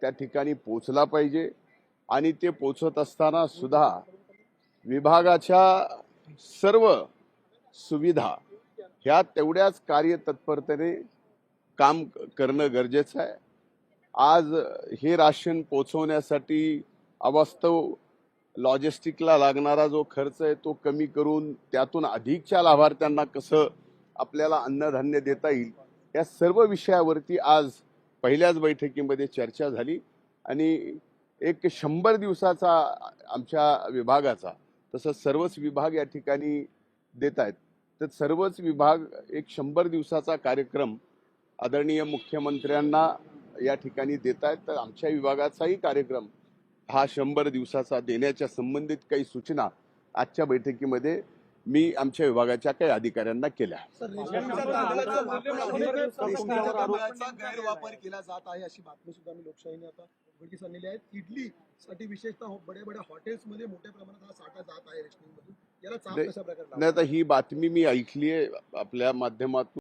त्या ठिकाणी पोचला पाहिजे. आणि ते पोचत असताना सुद्धा विभागाच्या सर्व सुविधा ह्या तेवढ्याच कार्यतत्परतेने काम करणं गरजेचं आहे. आज हे राशन पोचवण्यासाठी अवास्तव लॉजिस्टिकला लागणारा जो खर्च आहे तो कमी करून त्यातून अधिकच्या लाभार्थ्यांना कसं आपल्याला अन्नधान्य देता येईल या सर्व विषयावरती आज पहिल्याच बैठकीमध्ये चर्चा झाली आणि एक शंभर दिवसाचा आमच्या विभागाचा तसं सर्वच विभाग या ठिकाणी देत आहेत. तर सर्वच विभाग एक शंभर दिवसाचा कार्यक्रम आदरणीय मुख्यमंत्र्यांना या ठिकाणी देत आहेत. तर आमच्या विभागाचाही कार्यक्रम हा शंभर दिवसाचा देण्याच्या संबंधित काही सूचना आजच्या बैठकीमध्ये मी आमच्या विभागाच्या काही अधिकाऱ्यांना केल्या. गैरवापर केला जात आहे अशी बातमी सुद्धा मी लोकशाहीने आता उघडकीस आणलेली आहे इडली साठी विशेषतः बड्या बड्या हॉटेल्समध्ये मोठ्या प्रमाणात हा साठा जात आहे रेशनिंग मधून याला चाप नाही- कशा प्रकारे नाही आता ही बातमी मी ऐकली आहे आपल्या माध्यमातून.